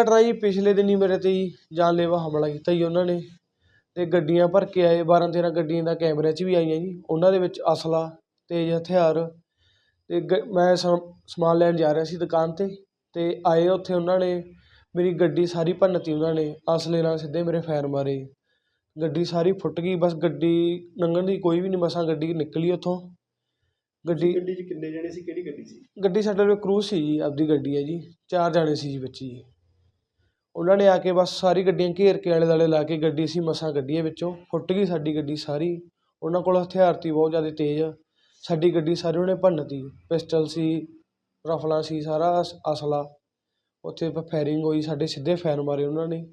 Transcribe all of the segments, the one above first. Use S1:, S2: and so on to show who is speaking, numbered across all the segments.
S1: ਘਟਨਾ
S2: ਜੀ ਪਿਛਲੇ ਦਿਨੀ ਮੇਰੇ ਤੇ ਜੀ ਜਾਨਲੇਵਾ ਹਮਲਾ ਕੀਤਾ ਜੀ ਉਹਨਾਂ ਨੇ ਤੇ ਗੱਡੀਆਂ ਭਰ ਕੇ ਆਏ 12 13 ਗੱਡੀਆਂ ਦਾ ਕੈਮਰੇ 'ਚ ਵੀ ਆਈਆਂ ਜੀ। ਉਹਨਾਂ ਦੇ ਵਿੱਚ ਅਸਲਾ ਤੇਜ਼ ਹਥਿਆਰ ਤੇ ਗ- ਮੈਂ ਸਮ- ਸਮਾਨ ਲੈਣ ਜਾ ਰਿਹਾ ਸੀ ਦੁਕਾਨ ਤੇ ਤੇ ਆਏ ਉੱਥੇ ਉਹਨਾਂ ਨੇ ਮੇਰੀ ਗੱਡੀ ਸਾਰੀ ਭੰਨਤੀ ਉਹਨਾਂ ਨੇ ਅਸਲੇ ਨਾਲ ਸਿੱਧੇ ਮੇਰੇ ਫਾਇਰ ਮਾਰੇ। ਗੱਡੀ ਸਾਰੀ ਫੁੱਟ ਗਈ ਬਸ ਗੱਡੀ ਲੰਘਣ ਦੀ ਕੋਈ ਵੀ ਨਹੀਂ ਮਸਾਂ ਗੱਡੀ ਨਿਕਲੀ ਉੱਥੋਂ। ਗੱਡੀ
S1: ਗੱਡੀ 'ਚ ਕਿੰਨੇ ਜਣੇ ਸੀ ਕਿਹੜੀ ਗੱਡੀ ਸੀ?
S2: ਗੱਡੀ ਸਾਡੇ ਕੋਲ ਕਰੂਜ਼ ਸੀ ਜੀ ਆਪਦੀ ਗੱਡੀ ਹੈ ਜੀ ਚਾਰ ਜਾਣੇ ਸੀ ਜੀ ਵਿੱਚ ਜੀ। ਉਹਨਾਂ ਨੇ ਆ ਕੇ ਬਸ ਸਾਰੀ ਗੱਡੀਆਂ ਘੇਰ ਕੇ ਆਲੇ ਦੁਆਲੇ ਲਾ ਕੇ ਗੱਡੀ ਸੀ ਮਸਾਂ ਕੱਢੀ ਹੈ ਵਿੱਚੋਂ, ਫੁੱਟ ਗਈ ਸਾਡੀ ਗੱਡੀ ਸਾਰੀ। ਉਹਨਾਂ ਕੋਲ ਹਥਿਆਰ ਤੀ ਬਹੁਤ ਜ਼ਿਆਦਾ ਤੇਜ਼। ਸਾਡੀ ਗੱਡੀ ਸਾਰੀ ਉਹਨੇ ਭੰਨਤੀ। ਪਿਸਟਲ ਸੀ, ਰਫਲਾਂ ਸੀ, ਸਾਰਾ ਅਸ- ਅਸਲਾ। ਉੱਥੇ ਫਾਇਰਿੰਗ ਹੋਈ, ਸਾਡੇ ਸਿੱਧੇ ਫਾਇਰ ਮਾਰੇ ਉਹਨਾਂ ਨੇ।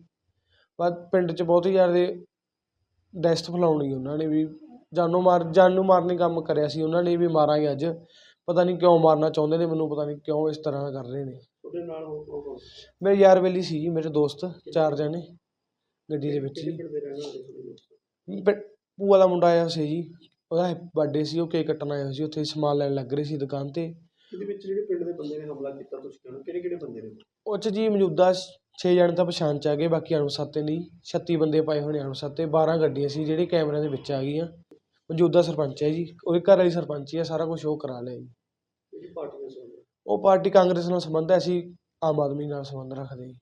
S2: ਬਾਅਦ ਪਿੰਡ 'ਚ ਬਹੁਤ ਹੀ ਜ਼ਿਆਦਾ ਦਹਿਸ਼ਤ ਫੈਲਾਉਣੀ ਉਹਨਾਂ ਨੇ ਵੀ, ਜਾਨੋਂ ਮਾਰ, ਜਾਨ ਨੂੰ ਮਾਰਨ ਕੰਮ ਕਰਿਆ ਸੀ ਉਹਨਾਂ ਨੇ ਵੀ, ਮਾਰਾਂਗੇ ਅੱਜ। ਪਤਾ ਨਹੀਂ ਕਿਉਂ ਮਾਰਨਾ ਚਾਹੁੰਦੇ ਨੇ, ਮੈਨੂੰ ਪਤਾ ਨਹੀਂ ਕਿਉਂ ਇਸ ਤਰ੍ਹਾਂ ਕਰ ਰਹੇ ਨੇ।
S1: ਤੁਹਾਡੇ ਨਾਲ ਹੋਰ ਕੌਣ ਕੌਣ ਸੀ?
S2: ਮੇਰੇ ਯਾਰ ਬੇਲੀ ਸੀ ਜੀ ਮੇਰੇ ਦੋਸਤ ਚਾਰ ਜਣੇ ਗੱਡੀ ਦੇ ਵਿੱਚ
S1: ਕਿਹੜੇ
S2: ਜੀ।
S1: ਪਿੰਡ ਦੇ ਰਹਿਣ ਵਾਲੇ ਤੁਹਾਡੇ ਦੋਸਤ?
S2: ਪਿੰ- ਭੂਆ ਦਾ ਮੁੰਡਾ ਆਇਆ ਸੀ ਜੀ ਉਹਦਾ ਬਰਥਡੇ ਸੀ ਉਹ ਕੇਕ ਕੱਟਣ ਆਇਆ ਸੀ ਉੱਥੇ ਸਮਾਨ ਲੈਣ ਲੱਗ ਰਹੇ ਸੀ ਦੁਕਾਨ ਤੇ।
S1: ਇਹਦੇ ਵਿੱਚ ਜਿਹੜੇ ਪਿੰਡ ਦੇ ਬੰਦੇ ਨੇ ਹਮਲਾ ਕੀਤਾ ਤੁਸੀਂ ਕਹਿੰਦੇ ਕਿਹੜੇ ਕਿਹੜੇ ਬੰਦੇ ਨੇ?
S2: ਉਹ 'ਚ ਜੀ ਮੌਜੂਦਾ 6 ਜਣੇ ਤਾਂ ਪਛਾਣ 'ਚ ਆ ਗਏ ਬਾਕੀ ਅਣਪਛਾਤੇ ਨਹੀਂ। 36 ਬੰਦੇ ਪਾਏ ਨੇ ਅਣਪਛਾਤੇ 12 ਗੱਡੀਆਂ ਸੀ ਜਿਹੜੇ ਕੈਮਰਿਆਂ ਦੇ ਵਿੱਚ ਆ ਗਈਆਂ। ਮੌਜੂਦਾ ਸਰਪੰਚ ਹੈ ਜੀ ਉਹਦੇ ਘਰ ਵਾਲੀ ਸਰਪੰਚ ਹੀ ਸਾਰਾ ਕੁਝ ਉਹ ਕਰਾ ਲਿਆ ਜੀ।
S1: ਕਿਹੜੀ ਪਾਰਟੀ ਨਾਲ ਸੰਬੰਧ
S2: ਉਹ ਪਾਰਟੀ ਕਾਂਗਰਸ ਨਾਲ ਸੰਬੰਧ ਹੈ ਅਸੀਂ ਆਮ ਆਦਮੀ ਨਾਲ ਸੰਬੰਧ ਰੱਖਦੇ ਜੀ।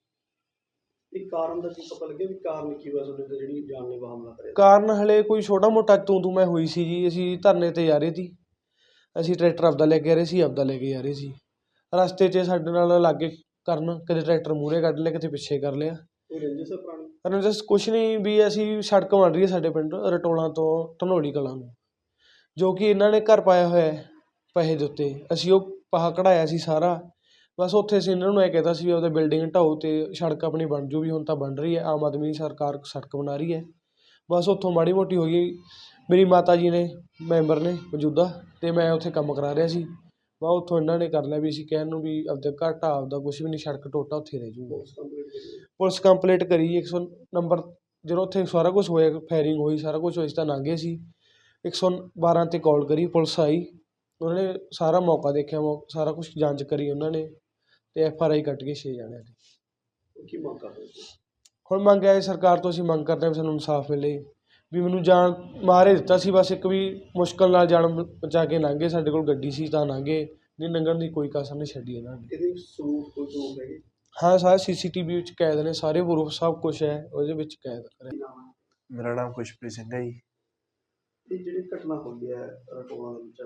S1: ਇਹ ਕਾਰਨ ਦਾ ਕੀ ਪਤਾ ਲੱਗਿਆ ਵੀ ਕਾਰਨ ਕੀ ਹੋਇਆ ਤੁਹਾਡੇ ਤੇ ਜਿਹੜੀ ਜਾਨਲੇਵਾ ਹਮਲਾ ਕਰਿਆ
S2: ਕਾਰਨ ਹਲੇ ਕੋਈ ਛੋਟਾ ਮੋਟਾ ਤੂੰ ਤੂੰ ਮੈਂ ਹੋਈ ਸੀ ਜੀ ਅਸੀਂ ਧਰਨੇ ਤੇ ਜਾ ਰਹੇ ਸੀ। ਅਸੀਂ ਟਰੈਕਟਰ ਆਪਦਾ ਲੈ ਕੇ ਆ ਰਹੇ ਸੀ ਆਪਦਾ ਲੈ ਕੇ ਜਾ ਰਹੇ ਸੀ। ਰਸਤੇ 'ਚ ਸਾਡੇ ਨਾਲ ਲਾਗੇ ਕਰਨ ਕਦੇ ਟਰੈਕਟਰ ਮੂਹਰੇ ਕੱਢ ਲਿਆ ਕਿਤੇ ਪਿੱਛੇ ਕਰ ਲਿਆ।
S1: ਕੋਈ ਰੰਜਿਸ਼ ਹੈ ਪੁਰਾਣੀ?
S2: ਕੁਛ ਨਹੀਂ ਵੀ ਅਸੀਂ ਸੜਕ ਬਣ ਰਹੀ ਹੈ ਸਾਡੇ ਪਿੰਡ ਰਟੋਲਾਂ ਤੋਂ ਧਨੋਲੀ ਕਲਾਂ ਨੂੰ। ਜੋ ਕਿ ਇਹਨਾਂ ਨੇ ਘਰ ਪਾਇਆ ਹੋਇਆ ਹੈ ਪੈਸੇ ਦੇ ਉੱਤੇ। ਅਸੀਂ ਉਹ ਪਾਹਾ ਕਢਾਇਆ ਸੀ ਸਾਰਾ। ਬਸ ਉੱਥੇ ਅਸੀਂ ਇਹਨਾਂ ਨੂੰ ਇਹ ਕਹਿਤਾ ਸੀ ਵੀ ਆਪਦਾ ਬਿਲਡਿੰਗ ਢਾਓ ਤੇ ਸੜਕ ਆਪਣੀ ਬਣ ਜੂ ਵੀ ਹੁਣ ਤਾਂ ਬਣ ਰਹੀ ਹੈ ਆਮ ਆਦਮੀ ਸਰਕਾਰ ਸੜਕ ਬਣਾ ਰਹੀ ਹੈ। ਬਸ ਉੱਥੋਂ ਮਾੜੀ ਮੋਟੀ ਹੋ ਗਈ ਮੇਰੀ ਮਾਤਾ ਜੀ ਨੇ ਮੈਂਬਰ ਨੇ ਮੌਜੂਦਾ ਤੇ ਮੈਂ ਉੱਥੇ ਕੰਮ ਕਰਾ ਰਿਹਾ ਸੀ। ਬਾ ਉੱਥੋਂ ਇਹਨਾਂ ਨੇ ਕਰ ਲਿਆ ਵੀ ਅਸੀਂ ਕਹਿਣ ਨੂੰ ਵੀ ਆਪਦਾ ਘਰ ਢਾਹ ਆਪਦਾ ਕੁਛ ਵੀ ਨਹੀਂ ਸੜਕ ਟੋਟਾ ਉੱਥੇ ਰਹਿ ਜੂਗਾ। ਪੁਲਿਸ ਕੰਪਲੇਂਟ ਕਰੀ। 100 ਨੰਬਰ ਜਦੋਂ ਉੱਥੇ ਸਾਰਾ ਕੁਝ ਹੋਇਆ ਫਾਇਰਿੰਗ ਹੋਈ ਸਾਰਾ ਕੁਝ ਹੋਇਆ ਸੀ ਤਾਂ ਲੰਘ ਗਏ ਸੀ 112 ਤੇ ਕਾਲ ਕਰੀ ਪੁਲਿਸ ਆਈ। ਉਹਨਾਂ ਨੇ ਸਾਰਾ ਮੌਕਾ ਦੇਖਿਆ ਮੌ ਸਾਰਾ ਕੁਝ ਜਾਂਚ ਕਰੀ ਉਹਨਾਂ ਨੇ ਤੇ ਐਫ ਆਰ ਆਈ ਕੱਟ ਕੇ 6 ਜਣਿਆਂ ਦੀ।
S1: ਕੀ ਮੰਗ ਕਰਦੇ ਹੋ? ਤੁਸੀਂ?
S2: ਹੁਣ ਮੰਗ ਹੈ ਸਰਕਾਰ ਤੋਂ ਅਸੀਂ ਮੰਗ ਕਰਦੇ ਹਾਂ ਵੀ ਸਾਨੂੰ ਇਨਸਾਫ ਮਿਲੇ। ਵੀ ਮੈਨੂੰ ਜਾਨ ਮਾਰੇ ਦਿੱਤਾ ਸੀ ਬਸ ਇੱਕ ਵੀ ਮੁਸ਼ਕਲ ਨਾਲ ਜਾਨ ਬ- ਬਚਾ ਕੇ ਲੰਘੇ ਸਾਡੇ ਕੋਲ ਗੱਡੀ ਸੀ ਤਾਂ ਲੰਘੇ ਨਹੀਂ ਲੰਘਣ ਦੀ ਕੋਈ ਕਸਰ ਨਹੀਂ ਛੱਡੀ ਇਹਨਾਂ ਨੇ।
S1: ਇਹਦੇ ਵਿੱਚ ਸਬੂਤ ਕੋਈ ਪ੍ਰੂਫ ਹੈਗੇ?
S2: ਹਾਂ ਸਾਰੇ ਸੀਸੀਟੀਵੀ ਵਿੱਚ ਕੈਦ ਨੇ ਸਾਰੇ ਪ੍ਰੂਫ ਸਭ ਕੁਝ ਹੈ ਉਹਦੇ ਵਿੱਚ ਕੈਦ
S1: ਹੈ?
S3: ਮੇਰਾ ਨਾਮ ਖੁਸ਼ਪ੍ਰੀਤ ਸਿੰਘ ਹੈ ਜੀ।
S1: ਇਹ ਜਿਹੜੀ ਘਟਨਾ ਹੋਈ ਹੈ ਰਟੋਲਾ ਦੇ ਵਿੱਚ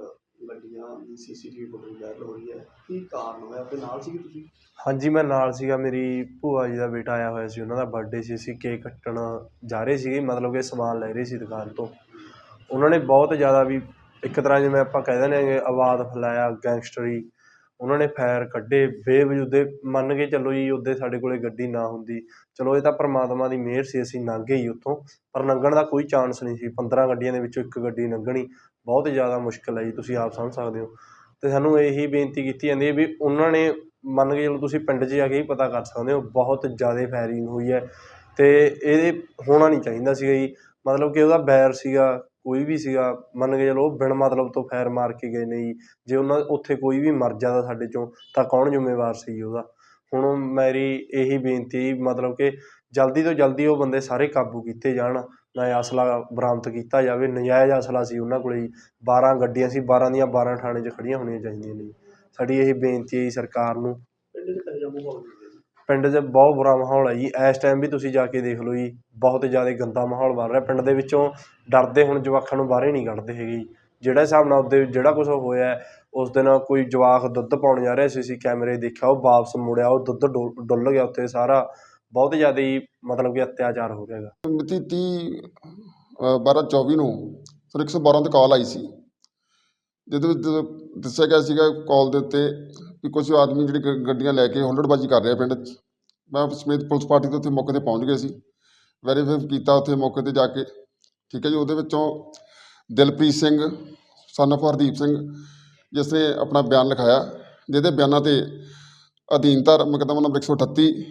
S1: ਗੱਡੀਆਂ ਦੀ ਸੀਸੀਟੀਵੀ ਫੁਟੇਜ ਵਾਇਰਲ ਹੋ ਰਹੀ ਹੈ। ਕੀ ਕਾਰਨ ਹੋਇਆ? ਆਪਣੇ ਨਾਲ ਸੀ ਤੁਸੀਂ?
S3: ਹਾਂਜੀ, ਮੈਂ ਨਾਲ ਸੀਗਾ। ਮੇਰੀ ਭੂਆ ਜੀ ਦਾ ਬੇਟਾ ਆਇਆ ਹੋਇਆ ਸੀ। ਉਹਨਾਂ ਦਾ ਬਰਥਡੇ ਸੀ। ਅਸੀਂ ਕੇਕ ਕੱਟਣ ਜਾ ਰਹੇ ਸੀਗੇ। ਮਤਲਬ ਕਿ ਸਮਾਨ ਲੈ ਰਹੇ ਸੀ ਦੁਕਾਨ ਤੋਂ। ਉਹਨਾਂ ਨੇ ਬਹੁਤ ਜ਼ਿਆਦਾ ਵੀ ਇੱਕ ਤਰ੍ਹਾਂ ਜਿਵੇਂ ਆਪਾਂ ਕਹਿ ਦਿੰਦੇ ਹਾਂ ਆਵਾਜ਼ ਫੈਲਾਇਆ ਗੈਂਗਸਟਰੀ ਉਹਨਾਂ ਨੇ ਫਾਇਰ ਕੱਢੇ। ਬੇਵਜੂਦੇ ਮੰਨ ਕੇ ਚੱਲੋ ਜੀ ਉੱਦੇ ਸਾਡੇ ਕੋਲੇ ਗੱਡੀ ਨਾ ਹੁੰਦੀ। ਚਲੋ, ਇਹ ਤਾਂ ਪ੍ਰਮਾਤਮਾ ਦੀ ਮਿਹਰ ਸੀ। ਅਸੀਂ ਲੰਘ ਗਏ ਜੀ ਉੱਥੋਂ। ਪਰ ਲੰਘਣ ਦਾ ਕੋਈ ਚਾਂਸ ਨਹੀਂ ਸੀ। 15 ਗੱਡੀਆਂ ਦੇ ਵਿੱਚੋਂ ਇੱਕ ਗੱਡੀ ਲੰਘਣੀ ਬਹੁਤ ਜ਼ਿਆਦਾ ਮੁਸ਼ਕਿਲ ਹੈ ਜੀ, ਤੁਸੀਂ ਆਪ ਸਮਝ ਸਕਦੇ ਹੋ। ਅਤੇ ਸਾਨੂੰ ਇਹੀ ਬੇਨਤੀ ਕੀਤੀ ਜਾਂਦੀ ਹੈ ਵੀ ਉਹਨਾਂ ਨੇ ਮੰਨ ਕੇ ਚਲੋ ਤੁਸੀਂ ਪਿੰਡ 'ਚ ਜਾ ਕੇ ਹੀ ਪਤਾ ਕਰ ਸਕਦੇ ਹੋ, ਬਹੁਤ ਜ਼ਿਆਦਾ ਫਾਇਰਿੰਗ ਹੋਈ ਹੈ। ਤੇ ਇਹ ਹੋਣਾ ਨਹੀਂ ਚਾਹੀਦਾ ਸੀਗਾ ਜੀ। ਮਤਲਬ ਕਿ ਉਹਦਾ ਬੈਰ ਸੀਗਾ, ਕੋਈ ਵੀ ਸੀਗਾ, ਮੰਨ ਕੇ ਚਲੋ ਬਿਨ ਮਤਲਬ ਤੋਂ ਫਾਇਰ ਮਾਰ ਕੇ ਗਏ ਨੇ ਜੀ। ਜੇ ਉਹਨਾਂ ਉੱਥੇ ਕੋਈ ਵੀ ਮਰ ਜਾਂਦਾ ਸਾਡੇ ਚੋਂ, ਤਾਂ ਕੌਣ ਜ਼ਿੰਮੇਵਾਰ ਸੀ ਜੀ ਉਹਦਾ? ਹੁਣ ਮੇਰੀ ਇਹੀ ਬੇਨਤੀ ਮਤਲਬ ਕਿ ਜਲਦੀ ਤੋਂ ਜਲਦੀ ਉਹ ਬੰਦੇ ਸਾਰੇ ਕਾਬੂ ਕੀਤੇ ਜਾਣ ਨਾ ਇਹ ਅਸਲਾ ਬਰਾਮਦ ਕੀਤਾ ਜਾਵੇ ਨਜਾਇਜ਼ ਅਸਲਾ ਸੀ ਉਹਨਾਂ ਕੋਲੇ ਜੀ। 12 ਗੱਡੀਆਂ ਸੀ 12 ਦੀਆਂ 12 ਥਾਣੇ 'ਚ ਖੜੀਆਂ ਹੋਣੀਆਂ ਚਾਹੀਦੀਆਂ ਨੇ ਜੀ। ਸਾਡੀ ਇਹ ਬੇਨਤੀ ਹੈ ਜੀ ਸਰਕਾਰ ਨੂੰ।
S1: ਪਿੰਡ ਹੈ
S3: 'ਚ ਬਹੁਤ ਬੁਰਾ ਮਾਹੌਲ ਹੈ ਜੀ। ਇਸ ਟਾਈਮ ਵੀ ਤੁਸੀਂ ਜਾ ਕੇ ਦੇਖ ਲਓ ਜੀ ਬਹੁਤ ਜ਼ਿਆਦਾ ਗੰਦਾ ਮਾਹੌਲ ਬਣ ਰਿਹਾ। ਪਿੰਡ ਦੇ ਵਿੱਚੋਂ ਡਰਦੇ ਹੁਣ ਜਵਾਕਾਂ ਨੂੰ ਬਾਹਰੇ ਨਹੀਂ ਕੱਢਦੇ ਹੈਗੇ ਜੀ। ਜਿਹੜਾ ਹਿਸਾਬ ਨਾਲ ਉਹਦੇ ਜਿਹੜਾ ਕੁਝ ਹੋਇਆ ਹੈ, ਉਸ ਦਿਨ ਕੋਈ ਜਵਾਕ ਦੁੱਧ ਪਾਉਣ ਜਾ ਰਿਹਾ ਸੀ ਅਸੀਂ ਕੈਮਰੇ ਦੇਖਿਆ ਉਹ ਵਾਪਸ ਮੁੜਿਆ ਉਹ ਦੁੱਧ ਡੁੱਲ ਡੁੱਲ ਗਿਆ ਉੱਥੇ ਸਾਰਾ। ਬਹੁਤ ਜ਼ਿਆਦਾ ਹੀ ਮਤਲਬ ਕਿ ਅਤਿਆਚਾਰ ਹੋ ਰਿਹਾ ਹੈਗਾ।
S4: ਮਿਤੀ 30 ਬਾਰਾਂ 24 ਨੂੰ ਸਾਨੂੰ 112 ਤੇ ਕਾਲ ਆਈ ਸੀ। ਜਿਹਦੇ ਵਿੱਚ ਦੱਸਿਆ ਗਿਆ ਸੀਗਾ ਕਾਲ ਦੇ ਉੱਤੇ ਕਿ ਕੁਝ ਆਦਮੀ ਜਿਹੜੇ ਗ- ਗੱਡੀਆਂ ਲੈ ਕੇ ਹੁੱਲੜਬਾਜੀ ਕਰ ਰਹੇ ਆ ਪਿੰਡ 'ਚ। ਮੈਂ ਸਮੇਤ ਪੁਲਿਸ ਪਾਰਟੀ ਦੇ ਉੱਥੇ ਮੌਕੇ ਤੇ ਪਹੁੰਚ ਗਏ ਸੀ। ਵੈਰੀਫਾਈ ਕੀਤਾ ਉੱਥੇ ਮੌਕੇ ਤੇ ਜਾ ਕੇ। ਠੀਕ ਹੈ ਜੀ, ਉਹਦੇ ਵਿੱਚੋਂ ਦਿਲਪ੍ਰੀਤ ਸਿੰਘ, son of ਹਰਦੀਪ ਸਿੰਘ, ਜਿਸ ਨੇ ਆਪਣਾ ਬਿਆਨ ਲਿਖਾਇਆ, ਜਿਹਦੇ ਬਿਆਨਾਂ ਤੇ ਅਧੀਨਤਾ ਮੁਕੱਦਮਾ ਨੰਬਰ 138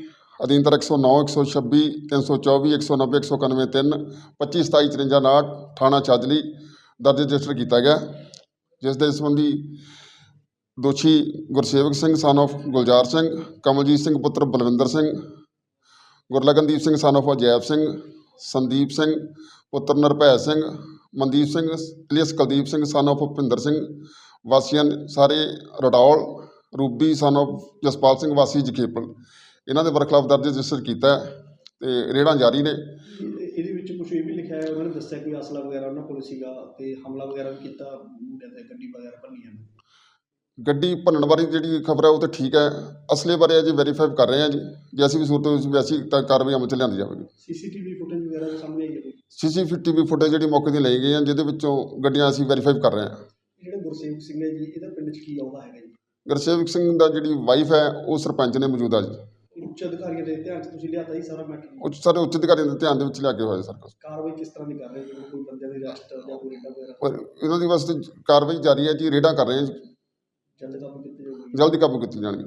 S4: ਅਧੀਨ ਅਧੀਨਤਾ 109 126 324 190 191 3 25 27 53 ਨਾ ਥਾਣਾ ਛਾਜਲੀ ਦਰਜ ਰਜਿਸਟਰ ਕੀਤਾ ਗਿਆ। ਜਿਸ ਦੇ ਸੰਬੰਧੀ ਦੋਸ਼ੀ ਗੁਰਸੇਵਕ ਸਿੰਘ ਸਨ of ਗੁਲਜ਼ਾਰ ਸਿੰਘ, ਕਮਲਜੀਤ ਸਿੰਘ ਪੁੱਤਰ ਬਲਵਿੰਦਰ ਸਿੰਘ, ਗੁਰਲਗਨਦੀਪ ਸਿੰਘ ਸਨ of ਅਜੈਬ ਸਿੰਘ, ਸੰਦੀਪ ਸਿੰਘ ਪੁੱਤਰ Nirbhai Singh, Mandeep Singh, alias Kuldeep Singh son of Bhupinder Singh, ਵਾਸੀਆਂ ਸਾਰੇ Radaul Ruby son of Jaspal Singh, ਵਾਸੀ ਜਖੇਪਲ ਇਹਨਾਂ ਦੇ ਬਰਖਲਾਫ ਦਰਜ ਰਜਿਸਟਰ ਕੀਤਾ ਹੈ ਤੇ ਰੇਡਾਂ ਜਾਰੀ ਨੇ।
S1: ਇਹ- ਇਹਦੇ ਵਿੱਚ ਕੁਝ ਇਹ ਵੀ ਲਿਖਿਆ ਹੈ ਉਹਨਾਂ ਨੇ ਦੱਸਿਆ ਕੋਈ ਅਸਲਾ ਵਗੈਰਾ ਉਹਨਾਂ ਕੋਲ ਸੀਗਾ ਤੇ ਹਮਲਾ ਵਗੈਰਾ ਵੀ ਕੀਤਾ ਮੁੰਡਿਆਂ ਤੇ ਗੱਡੀ ਵਗੈਰਾ ਭੰਨੀਆਂ ਨੇ।
S4: ਗੱਡੀ ਭੰਨਣ ਬਾਰੇ ਜਿਹੜੀ ਖਬਰ ਹੈ ਉਹ ਤਾਂ ਠੀਕ ਹੈ ਅਸਲੇ ਬਾਰੇ ਅਜੇ ਵੈਰੀਫਾਈ ਕਰ ਰਹੇ ਹਾਂ ਜੀ। ਜੇ ਅਸੀਂ ਵੀ ਸੂਰਤ ਵਿੱਚ ਵੈਸੀ ਤਾਂ ਕਾਰਵਾਈ ਅਮਲ ਚ ਲਿਆਂਦੀ ਜਾਵੇਗੀ।
S1: ਸੀਸੀਟੀਵੀ ਫੁਟੇਜ ਵਗੈਰਾ ਵੀ ਸਾਹਮਣੇ ਆਈ ਹੈ?
S4: ਸੀਸੀਟੀਵੀ ਫੁਟੇਜ ਜਿਹੜੀ ਮੌਕੇ ਦੀ ਲਈ ਗਈ ਹੈ ਜਿਹਦੇ ਵਿੱਚੋਂ ਗੱਡੀਆਂ ਅਸੀਂ ਵੈਰੀਫਾਈ ਕਰ ਰਹੇ ਹਾਂ।
S1: ਜਿਹੜਾ ਗੁਰਸੇਵਕ ਸਿੰਘ ਹੈ ਜੀ ਇਹਦਾ ਪਿੰਡ 'ਚ ਕੀ ਆਉਂਦਾ ਹੈਗਾ ਜੀ?
S4: ਗੁਰਸੇਵਕ ਸਿੰਘ ਦਾ ਜਿਹੜੀ ਵਾਈਫ ਹੈ ਉਹ ਸਰਪੰਚ ਨੇ ਮੌਜੂਦਾ ਜੀ।
S1: ਉੱਚ ਅਧਿਕਾਰੀਆਂ ਦੇ ਧਿਆਨ 'ਚ ਤੁਸੀਂ ਲਿਆਤਾ ਜੀ ਸਾਰਾ ਮੈਟਰ?
S4: ਉੱਚ ਸਾਰੇ ਉੱਚ ਅਧਿਕਾਰੀਆਂ ਦੇ ਧਿਆਨ ਦੇ ਵਿੱਚ ਲਿਆ ਕੇ ਹੋਇਆ ਸਰ
S1: ਕਾਰਵਾਈ ਕਿਸ ਤਰ੍ਹਾਂ ਦੀ ਕਰ ਰਹੇ ਜਿਵੇਂ ਕੋਈ ਬੰਦਿਆਂ ਦੀ ਅਰੈਸਟ ਜਾਂ ਕੋਈ ਰੇਡਾ ਵਗੈਰਾ?
S4: ਪਰ ਇਹਨਾਂ ਦੀ ਵਾਸਤੇ ਕਾਰਵਾਈ ਜਾਰੀ ਹੈ ਜੀ ਰੇਡਾਂ ਕਰ ਰਹੇ ਹਾਂ ਜੀ।
S1: ਜਲਦ ਕੰਮ ਕੀਤੇ ਜਾਊਗੀ
S4: ਜਲਦੀ ਕਾਬੂ ਕੀਤੀ ਜਾਣਗੀ।